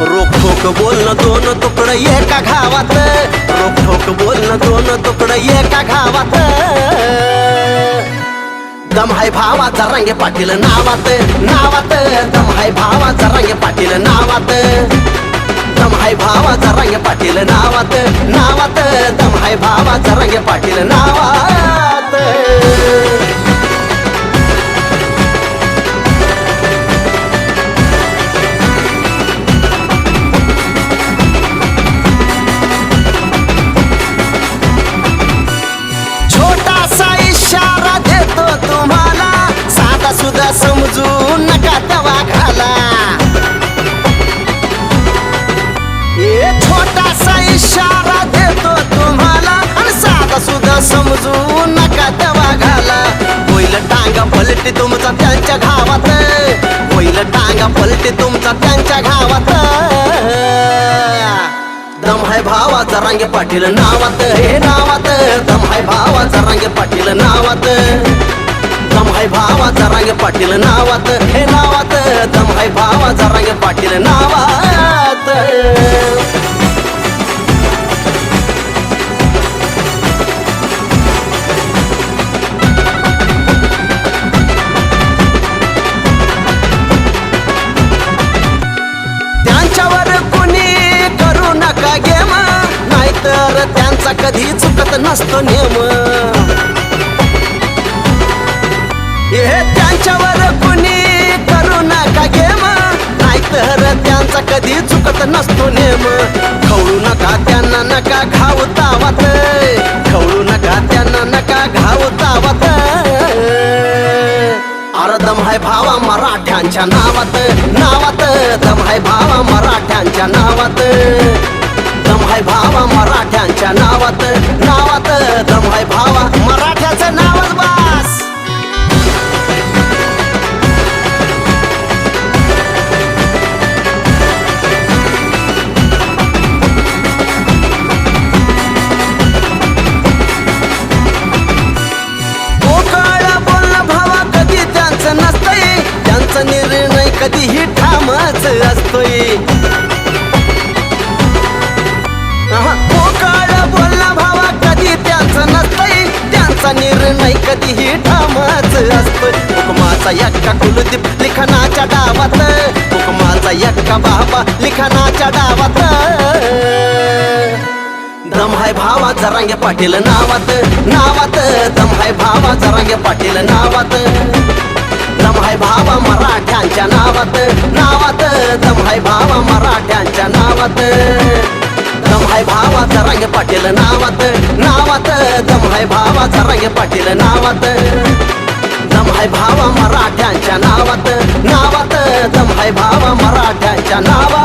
रोक ठोक बोलणं दोन तुकडं एका घावात रोक ठोक बोलणं दोन तुकडं एका घावात दम हाय भावाचा रंगे पाटील नावात. नावात. दम हाय भावाचा रंगे पाटील नावात. दम हाय भावाचा रंगे पाटील नावात. नावात. दम हाय भावाचा रंगे पाटील नावात. समजू नका तेव्हा घाला. होईल टांगा पलटी तुमचा त्यांच्या घावात होईल टांगा पलटी तुमचा त्यांच्या घावात दम हाय भावाचा रांगे पाटील नावात. हे नावात. दम हाय भावाचा रांगे पाटील नावात. दम हाय भावाचा रांगे पाटील नावात. हे नावात. दम हाय भावाचा रांगे पाटील नावात. तुझा कधी चुकत नसतो नियम हे त्यांच्यावर कुणी करू नका गेम नाहीतर त्यांचा कधी चुकत नसतो नेम. खवळू नका त्यांना नका घाव तावात. खवळू नका त्यांना नका घाव तावात. दम हाय भावा मराठ्यांच्या नावात नावात. दम हाय भावा मराठ्यांच्या नावात. दम भावा मराठ्यांच्या नावात नावात दम हाय भावा मराठ्याचं नावच बास. पोकळ बोलणं भावा कधी त्यांचं नसतंय. त्यांचा निर्णय कधीही ठामच असतोय. कधीही ठामच असत. हुकमाचा यक्का कुलदीप लिखाणाच्या डावात. हुकमाचा यक्का बाबा लिखाणाच्या डावात. दम हाय भावा जरांगे पाटील नावात. नावात. दम हाय भावा जरांगे पाटील नावात. दम हाय भावा मराठ्यांच्या नावात. नावात. दम हाय भावा मराठ्यांच्या नावात. दम हाय भावा जरांगे पाटील नावात. भावाचा भावा पाटील नावात. दम हाय भावा मराठ्यांच्या नावात. नावात दम हाय भावा मराठ्यांच्या नावात.